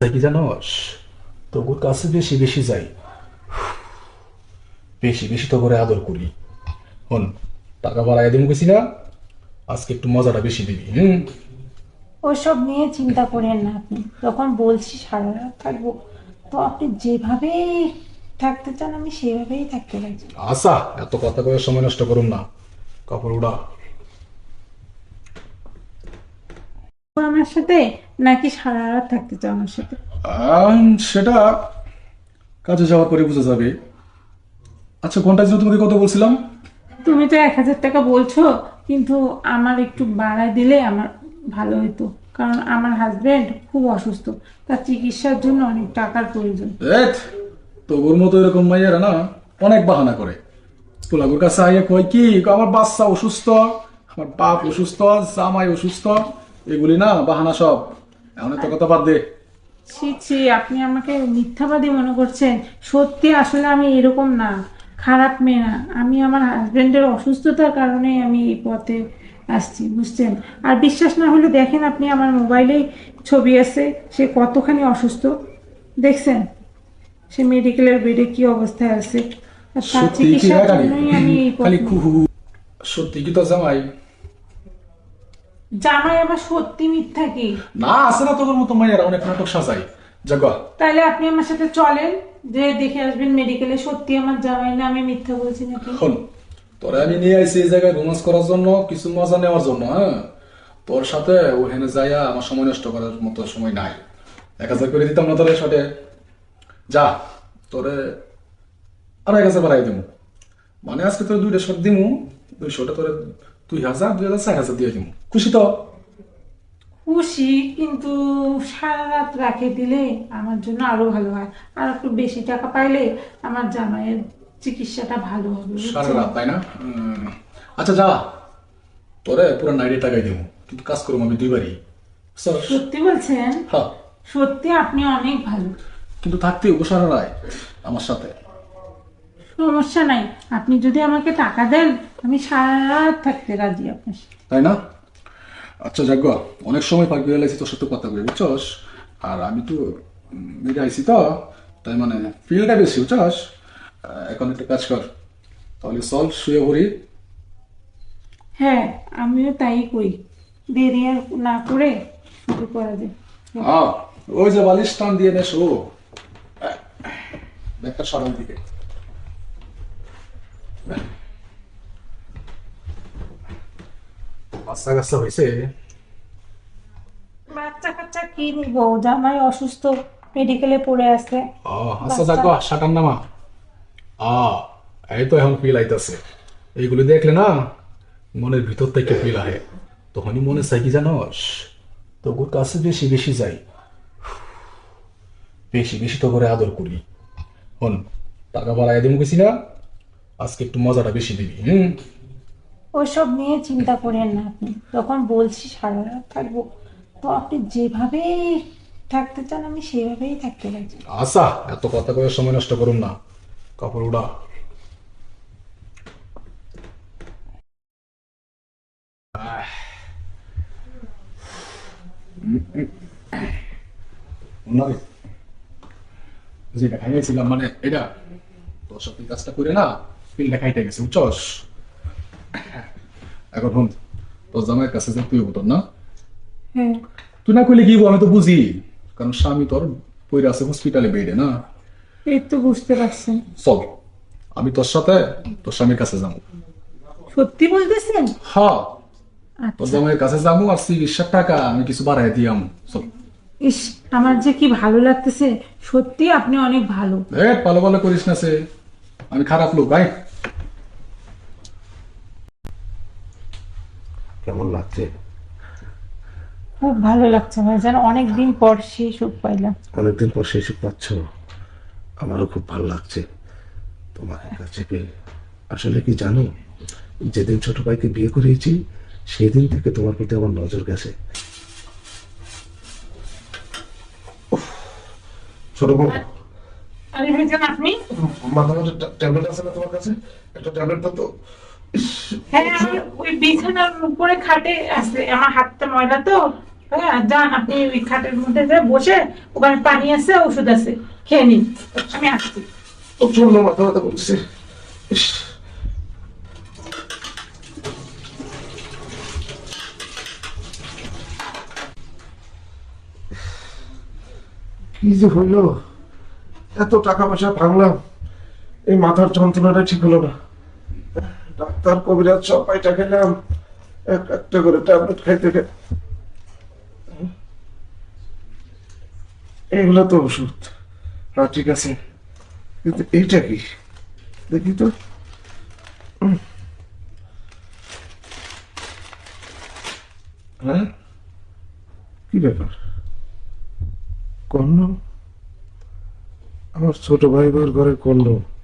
তাই কি জানোস কাছে বেশি বেশি যাই। বেশি বেশি তো করে আদর করি। হন টাকা বাড়াই দিম গেছি না? আজকে একটু মজাটা বেশি দিবি হুম? ওসব নিয়ে চিন্তা করেন না আপনি। যখন বলছি সারা রাত থাকব তো আপনি যেভাবেই থাকতে চান আমি সেভাবেই থাকতে রাজি আশা এত কথা করে সময় নষ্ট করুন না। কাপড় উড়া। আমার সাথে নাকি সারা রাত থাকতে চাও আমার সাথে? আম, সেটা কাজে যাওয়ার পরে বোঝা যাবে। আচ্ছা ঘণ্টার জন্য তোমাকে কত বলছিলাম? তুমি তো এক হাজার টাকা বলছো কিন্তু আমার একটু বাড়ায় দিলে আমার ভালো হতো কারণ আমার হাজবেন্ড খুব অসুস্থ তার চিকিৎসার জন্য অনেক টাকার প্রয়োজন। এত তোর মতো এরকম মাইয়ারা না অনেক বাহানা করে। পোলাগুর কাছে আইয়া কয় কি আমার বাচ্চা অসুস্থ আমার বাপ অসুস্থ জামাই অসুস্থ এগুলি না বাহানা সব। এমন তো কথা বাদ দে। ছি ছি আপনি আমাকে মিথ্যাবাদী মনে করছেন। সত্যি আসলে আমি এরকম না খারাপ মেয়ে না। আমি আমার হাজবেন্ডের অসুস্থতার কারণে আমি এই পথে আসছি বুঝছেন? আর বিশ্বাস না হলে দেখেন আপনি আমার মোবাইলেই ছবি আছে সে কতখানি অসুস্থ। দেখছেন? সে মেডিকেলের বেডে কি অবস্থায় আছে। আর তার চিকিৎসার জন্যই আমি এই পথে সত্যি কি তো জামাই? জামাই আমার সত্যি মিথ্যা কি? না আছে না তোর মতো মাইয়ারা অনেক নাটক সাজাই। জাগা তাহলে আপনি আমার সাথে চলেন যে দেখে আসবেন মেডিকেলে সত্যি আমার জামাই না আমি মিথ্যা বলছি নাকি? তোরা আমি নিয়ে আইছি এই জায়গায় রোমান্স করার জন্য কিছু মজা নেওয়ার জন্য হ্যাঁ? তোর সাথে ওখানে যাইয়া আমার সময় নষ্ট করার মতো সময় নাই। এক হাজার করে দিতাম না তোরে সাথে যা তোরে আর এক হাজার বাড়াই দিমু। মানে আজকে তোর দুইটা শট দিমু দুইশোটা তোরে দুই হাজার দুই হাজার চার হাজার দিয়ে দিমু খুশি তো? খুশি কিন্তু সারা রাত রাখে দিলে আমার জন্য আরও ভালো হয়। আর একটু বেশি টাকা পাইলে আমার জামাইয়ের চিকিৎসাটা ভালো হবে সারা রাত তাই না? আচ্ছা যা। তোরে পুরো নাইটে টাকাই দিমু কিন্তু কাজ করব আমি দুইবারই। সত্যি বলছেন? হ্যাঁ। সত্যি আপনি অনেক ভালো। কিন্তু থাকতে উপসারা রায় আমার সাথে। সমস্যা নাই। আপনি যদি আমাকে টাকা দেন আমি সারা রাত থাকতে রাজি আপনার সাথে। তাই না? আচ্ছা গো, অনেক সময় পার করে তোর সাথে কথা বলে বুঝছস? আর আমি তো মেরে আইছি তো তাই মানে ফিলটা বেশি বুঝছস? এখন একটা কাজ কর তাহলে চল শুয়ে পড়ি। হ্যাঁ আমিও তাই করি। দেরি আর না করে শুরু করা যায়। ওই যে বালিশ টান দিয়ে নে শো ব্যাগটা সরাল দিকে। বাচ্চা কাচ্চা হয়েছে? বাচ্চা কাচ্চা কি নিব? জামাই অসুস্থ মেডিকেলে পড়ে আছে। ও আচ্ছা যাক গো, শাটার নামা। আ এই তো এখন ফিল আইতাছে। এইগুলি দেখলে না মনের ভিতর থেকে ফিল আহে। তখনই মনে চাই কি জানোস তোর কাছে বেশি বেশি যাই। বেশি বেশি তো করে আদর করি। হন টাকা বাড়াই দিম গেছি না? আজকে একটু মজাটা বেশি দিবি হুম? ওসব নিয়ে চিন্তা করেন না আপনি। যখন বলছি সারা রাত থাকব। তো আপনি যেভাবেই থাকতে চান আমি সেভাবেই থাকতে রাজি। আশা এত কথা করে সময় নষ্ট করুন না। কাপড় উড়া। যেটা খাইয়েছিলাম মানে এটা তোর সাথে কাজটা করে না? পিলটা খাইতে গেছে বুঝছস? এখন শুন তোর জামাইয়ের কাছে যে তুই তোর না? তুই না কইলে কি আমি তো বুঝি। কারণ স্বামী তোর পইরে আছে হসপিটালে বেডে না? এই তো বুঝতে পারছেন চল আমি তোর সাথে তোর স্বামীর কাছে যাব। সত্যি বলতেছেন? হ্যাঁ। তোর আচ্ছা জামাইয়ের কাছে যাব আর চিকিৎসার টাকা আমি কিছু বাড়াই দিয়াম চল। ইস আমার যে কি ভালো লাগতেছে সত্যি আপনি অনেক ভালো। ভালো ভালো করিস না সে। আমি খারাপ লোক ভাই কেমন লাগছে? খুব ভালো লাগছে ভাইজান অনেক দিন পর সেই সুখ পাইলাম। অনেকদিন পর সেই সুখ পাচ্ছ? আমারও খুব ভালো লাগছে। তোমার কাছে পেয়ে আসলে কি জানো? যেদিন ছোট ভাইকে বিয়ে করিয়েছি সেদিন থেকে তোমার প্রতি আমার নজর গেছে। ছোট বউ। আরে ভাইজান আপনি? মাথা মাথা ট্যাবলেট আছে না তোমার কাছে? একটা ট্যাবলেট দাও তো। হ্যাঁ ওই বিছানার উপরে খাটে আছে, আমার হাতটা ময়লা তো। হ্যাঁ যান, আপনি ওই খাটের মধ্যে যে বসে, ওখানে পানি আছে, ওষুধ আছে, খেয়ে নিন। আমি আসছি। প্রচণ্ড মাথা ব্যথা করছে। কি যে হইল? এত টাকা পয়সা ভাঙলাম, এই মাথার যন্ত্রণাটা ঠিক হলো না। ডাক্তার কবিরাজ সব পাইটা খেলাম। এক একটা করে ট্যাবলেট খাইতে খাই। এগুলো তো ওষুধ। হ্যাঁ ঠিক আছে। কিন্তু এইটা কি? দেখি তো। হ্যাঁ? কি ব্যাপার? কন্ডম আমার ছোট ভাই ঘরে কন্ডম হ্যাঁ?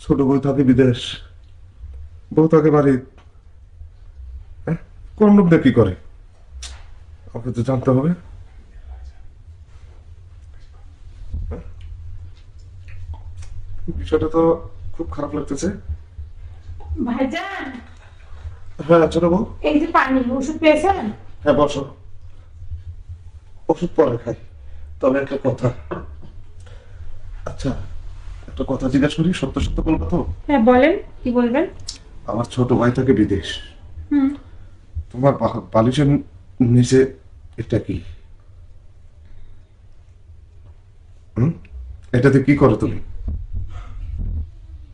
ছোট বউ থাকে বিদেশ। বউ থাকে বাড়ি। হ্যাঁ? কন্ডম দিয়ে কি করে? আমাকে তো জানতে হবে। বিষয়টা তো খুব খারাপ লাগতেছে। ভাইজান! হ্যাঁ ছোট বউ। এই যে পানি ওষুধ পেয়েছেন? হ্যাঁ বসো। ওষুধ পরে খাই। তবে একটা কথা। আচ্ছা একটা কথা জিজ্ঞাসা করি সত্য সত্য বলব তো? হ্যাঁ বলেন কি বলবেন? আমার ছোট ভাই থাকে বিদেশ। হুম। তোমার বালিশের নিচে এটা কি? হুম? এটাতে কি করো তুমি?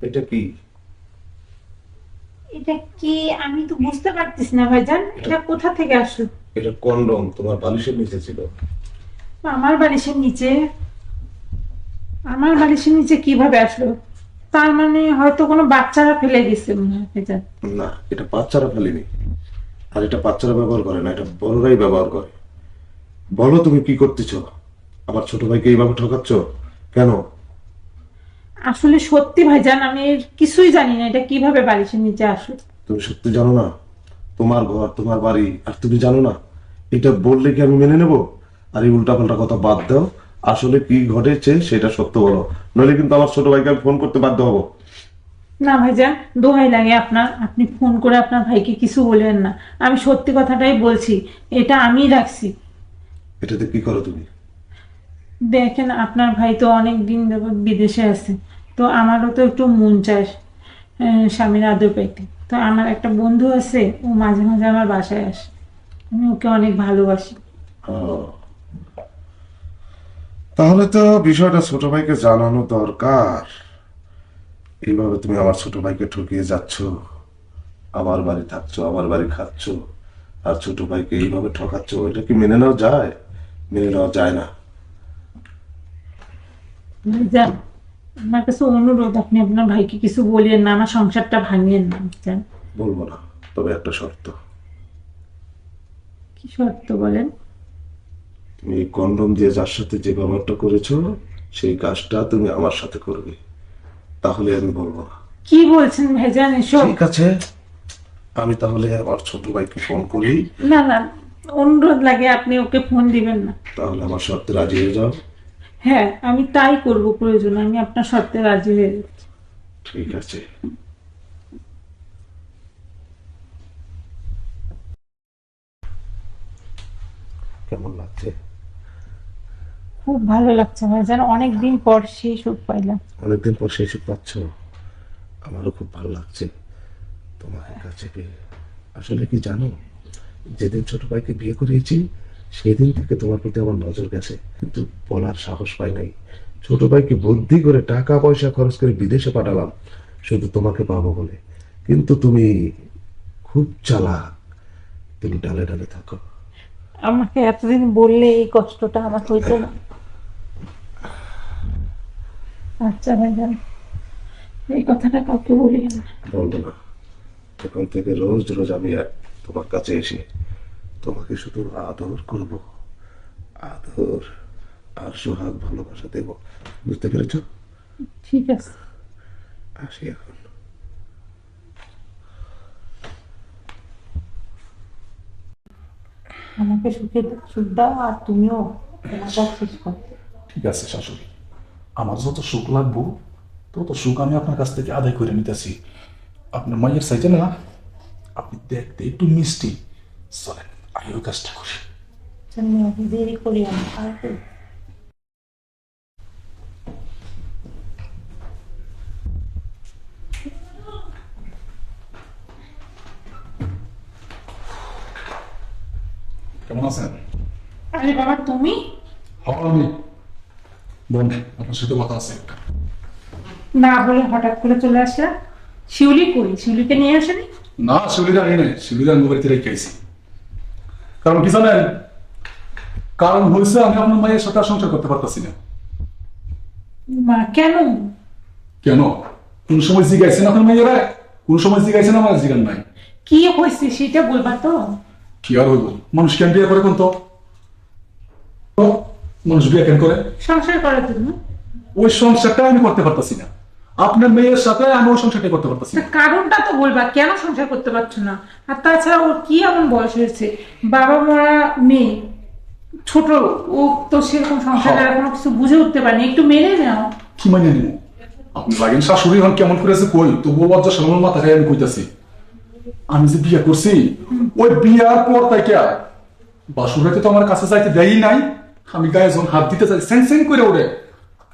এটা কি? এটা কি? আমি তো বুঝতে পারতেছি না ভাইজান। এটা কোথা থেকে আসলো? এটা কন্ডম তোমার বালিশের নিচে ছিল। আমার বালিশের নিচে। আমার বালিশের নিচে কীভাবে আসলো? তার মানে হয়তো কোনো বাচ্চারা ফেলে গেছে মনে হয় না এটা বাচ্চারা ফেলেনি। আর এটা বাচ্চারা ব্যবহার করে না এটা বড়রাই ব্যবহার করে। বলো তুমি কি করতেছ? আমার ছোট ভাইকে এইভাবে ঠকাচ্ছ? কেন? আসলে সত্যি ভাই ভাইজান আমি এর কিছুই জানি না এটা কীভাবে বালিশের নিচে আসলো। তুমি সত্যি জানো না? তোমার ঘর তোমার বাড়ি আর তুমি জানো না? এটা বললে কি আমি মেনে নেব? আর এই উল্টাপাল্টা কথা বাদ দাও আসলে কি ঘটেছে সেটা সত্য বলো। নইলে কিন্তু আমার ছোট ভাইকে আমি ফোন করতে বাধ্য হব। না ভাইজান দোহাই লাগে আপনার। আপনি ফোন করে আপনার ভাইকে কিছু বলবেন না। আমি সত্যি কথাটাই বলছি এটা আমি রাখছি। এটাতে কি করো তুমি? দেখেন আপনার ভাই তো অনেক দিন যাবৎ বিদেশে আছে তো আমারও তো একটু মন চায় স্বামীর আদর পাইতে। তো আমার একটা বন্ধু আছে ও মাঝে মাঝে আমার বাসায় আসে। আমি ওকে অনেক ভালোবাসি। ও। তাহলে তো বিষয়টা ছোট ভাইকে জানানো দরকার। এইভাবে তুমি আমার ছোট ভাইকে ঠকিয়ে যাচ্ছ আমার বাড়ি থাকছো আমার বাড়ি খাচ্ছ আর ছোট ভাইকে এইভাবে ঠকাচ্ছ এটা কি মেনে নেওয়া যায়? মেনে নেওয়া যায় না। ভাইজান আমার কাছে অনুরোধ আপনি আপনার ভাইকে কিছু বলিয়েন না আমার সংসারটা ভাঙিয়েন না বলব না তবে একটা শর্ত। কি শর্ত বলেন? তুমি এই কন্ডম দিয়ে যার সাথে যে ব্যবহারটা করেছ সেই কাজটা তুমি আমার সাথে করবে। তাহলে আমি বলব না। কি বলছেন ভাইজান এসব? ঠিক আছে আমি তাহলে আমার ছোট ভাইকে ফোন করি। না না অনুরোধ লাগে আপনি ওকে ফোন দিবেন না। তাহলে আমার শর্তে রাজি হয়ে যাও। হ্যাঁ আমি তাই করব প্রয়োজন আমি আপনার শর্তে রাজি হয়ে যাচ্ছি। ঠিক আছে। কেমন লাগছে? খুব ভালো লাগছে ভাইজান অনেক দিন পর সেই সুখ পাইলাম। অনেকদিন পর সেই সুখ পাচ্ছ আমারও খুব ভালো লাগছে। তোমার কাছে পেয়ে আসলে কি জানো যেদিন ছোট ভাইকে বিয়ে করিয়েছি সেদিন থেকে তোমার প্রতি আমার নজর গেছে। কিন্তু বলার সাহস পাই নাই। ছোট ভাইকে বুদ্ধি করে টাকা পয়সা খরচ করে বিদেশে পাঠালাম শুধু তোমাকে পাবো বলে। কিন্তু তুমি খুব চালাক। তুমি ডালে ডালে থাকো। আমাকে এতদিন বললে এই কষ্টটা আমার হইতো না। আচ্ছা ভাইজান এই কথাটা কাউকে বলি না। বলব না। এখন থেকে রোজ রোজ আমি এক তোমার কাছে এসে তোমাকে শুধু আদর করব। আদর আর সোহাগ ভালোবাসা দেব। বুঝতে পেরেছ? ঠিক আছে। আসি এখন। আমাকে সুখে সুখ দাও আর তুমিও তোমার শেষ করো। ঠিক আছে শাশুড়ি। আমার যত সুখ লাগবো তত সুখ আমি আপনার কাছ থেকে আদায় করে নিতেছি। আপনার মায়ের সাইজে না আপনি দেখতে একটু মিষ্টি। চলেন আমি ওই কাজটা করি। দেরি করি আমি কেমন আছেন? আরে বাবা তুমি? হ্যাঁ আমি। বোন আপনার সাথে কথা আছে একটা। না বলে হঠাৎ করে চলে আসলা? শিউলি কই? শিউলিকে নিয়ে আসেনি? না শিউলিরা আনি নাই। শিউলিরা আমি বাড়িতে রেখে আইছি। কারণ কি জানেন? কারণ হয়েছে আমি আপনার মায়ের সাথে সংসার করতে পারতেছি না। মা কেন? কেন? কোন সময় জিগাইছেন আপনার মেয়েরা? কোন সময় জিগাইছেন আমার জিগান নাই? কি হয়েছে সেটা বলবা তো। কি আর হইব? মানুষ কেন বিয়ে করে কোন তো, মানুষ বিয়ে কেন করে? সংসার করার জন্য। ওই সংসারটা আমি করতে পারতেছি না। আপনার মেয়ের সাথে আমি ওই সংসারটা করতে পারতেছি না। কারণটা তো বলবা কেন সংসার করতে পারছ না? আর তাছাড়া ওর কি এমন বয়স হয়েছে? বাবা মরা মেয়ে ছোট ও তো সেরকম সংসারে হ্যাঁ। এখনও কিছু বুঝে উঠতে পারেনি। একটু মেনে নাও। কি মানে নিব? আপনি লাগেন শাশুড়ি হন কেমন করেছে কই? তো বউ বাচ্চা সামনে মাথা খাই আমি কইতাছি। আমি যে বিয়ে করছি ওই বিয়ার পর তাই বাসুর রাতে তো আমার কাছে যাইতে দেয়ই নাই। আমি গায়ে যখন হাত দিতে চাই সেন সেন করে ওরে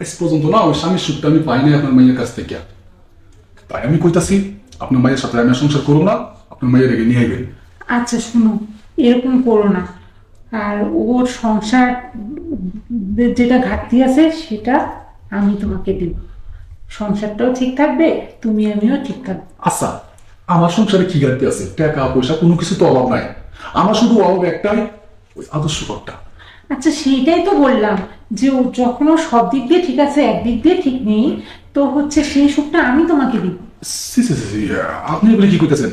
আজ পর্যন্ত না ওই স্বামীর সুখটা আমি পাই নাই আপনার মেয়ের কাছ থেকে। তাই আমি কইতাছি আপনার মায়ের সাথে আমি সংসার করব না আপনার মেয়ের রেগে নিয়ে গেলেন আচ্ছা শুনো এরকম করো না। আর ওর সংসার যেটা ঘাটতি আছে সেটা আমি তোমাকে দিব। সংসারটাও ঠিক থাকবে তুমি আমিও ঠিক থাকব। আচ্ছা আমার সংসারে কি গাড়িতে আছে? টাকা পয়সা কোনো কিছু তো অভাব নাই। আমার শুধু অভাব একটাই ওই আদর্শ ঘরটা। আচ্ছা সেইটাই তো বললাম যে ও যখন ও সব দিক দিয়ে ঠিক আছে একদিক দিয়ে ঠিক নেই তো হচ্ছে সেই সুখটা আমি তোমাকে দিব। সি সি সি, সি, আপনি এগুলো কি করতেছেন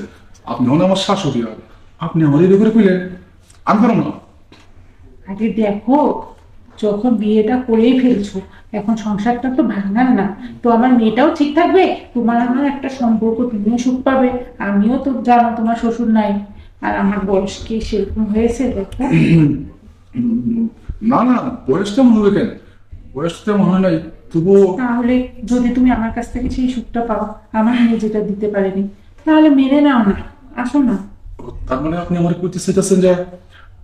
আপনি হন আমার শাশুড়ি আপনি আমার এই করে কইলেন। আমি পারব না। আগে দেখো যখন বিয়েটা করেই ফেলছো এখন সংসারটা তো ভাঙার না। তো আমার মেয়েটাও ঠিক থাকবে? তোমার আমার একটা সম্পর্ক তুমিও সুখ পাবে আমিও তো জানো তোমার শ্বশুর নাই। আর আমার বয়স কি সেরকম হয়েছে দেখো। না না বয়স তেমন হবে কেন? বয়স তেমন হয় নাই তবুও তাহলে যদি তুমি আমার কাছ থেকে সেই সুখটা পাও আমার মেয়ে যেটা দিতে পারেনি তাহলে মেনে নাও না আসো না। তার মানে আপনি আমার কইতে চাইতেছেন যে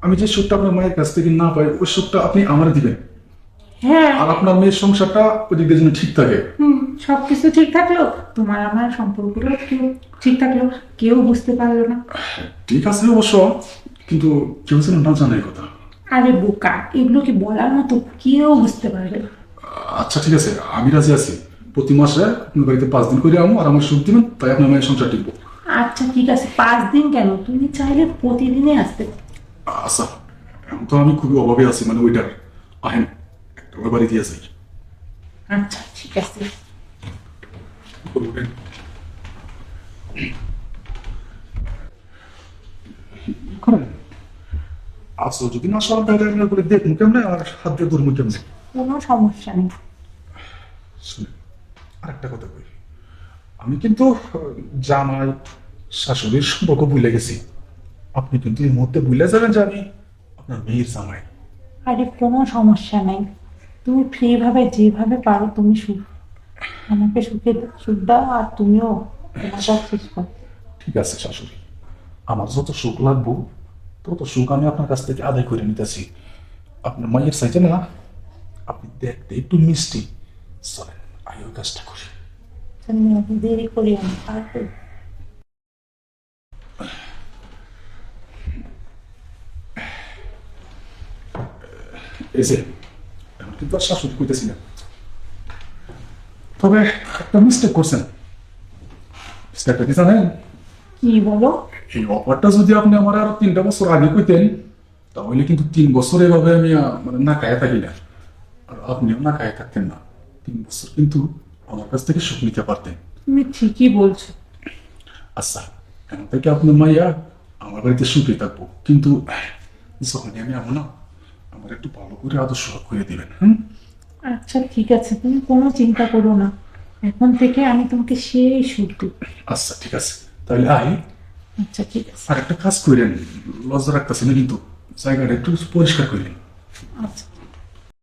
আমি যে সুখটা আপনার মায়ের কাছ থেকে না পাই ওই সুখটা আপনি আমার দিবেন। হ্যাঁ। আর আপনার মেয়ের সংসারটা ওই দিক দিয়ে যেন ঠিক থাকে। হুম সবকিছু ঠিক থাকল? তোমার আমার সম্পর্কটা কেউ ঠিক থাকল? কেউ বুঝতে পারল না। ঠিক আছে অবশ্য কিন্তু কেউ যেন না জানে কথা। আরে বোকা এগুলো কি বলার মতো কেউ বুঝতে পারবে না। আচ্ছা ঠিক আছে আমি রাজি আছি। প্রতি মাসে আপনার বাড়িতে পাঁচ দিন করে আমো আর আমার সুখ দিবেন তাই আপনার মায়ের সংসার টিকবো। আচ্ছা ঠিক আছে পাঁচ দিন কেন? তুমি চাইলে প্রতিদিনই আসতে। আচ্ছা এখন তো আমি খুবই অভাবে আছি মানে ওইটার। আহেন একটা বাড়ি দিয়ে যাই আচ্ছা ঠিক আছে। করেন আচ্ছা যদি না সব তাহলে আমি করে দেখুন কেমনে আর হাত দিয়ে ধরবো কেমনে? কোনো সমস্যা নেই। শুনে আরেকটা কথা কই। আমি কিন্তু জামাই শাশুড়ির সম্পর্ক ভুলে গেছি। আপনি কিন্তু এই মুহূর্তে ভুলে যাবেন যে আমি আপনার মেয়ের জামাই। আরে কোনো সমস্যা নেই। তুমি ফ্রি ভাবে যেভাবে পারো তুমি সুখ। আমাকে সুখে সুখ দাও আর তুমিও তোমার ঠিক আছে শাশুড়ি। আমার যত সুখ লাগবো তত সুখ আমি আপনার কাছ থেকে আদায় করে নিতেছি। আপনার মায়ের সাইজে না? আপনি দেখতে একটু মিষ্টি। চলেন আমি ওই কাজটা করি। দেরি করি আমি পারব এখন কিন্তু আর শাশুড়ি কইতেছি না। তবে একটা মিস্টেক করছেন। মিস্টেকটা জানেন? কি বলো? এই অফারটা যদি আপনি আমার আরও তিনটা বছর আগে কইতেন তাহলে কিন্তু তিন বছর এভাবে আমি মানে না খায় থাকি না। আর আপনিও না খায় থাকতেন না। তিন বছর কিন্তু আমার কাছ থেকে সুখ নিতে পারতেন। তুমি ঠিকই বলছো। আচ্ছা এখন থেকে আপনার মাইয়া আমার বাড়িতে সুখে থাকব। কিন্তু যখনই আমি আমো না আমার একটু ভালো করে আদর্শ করে দিবেন হুম? আচ্ছা ঠিক আছে তুমি কোনো চিন্তা করো না। এখন থেকে আমি তোমাকে সেই সুখ দেব। আচ্ছা ঠিক আছে। তাহলে আই আচ্ছা ঠিক আছে। আর একটা কাজ করেন লজ্জা রাখতেছি না কিন্তু জায়গাটা একটু পরিষ্কার করেন আচ্ছা।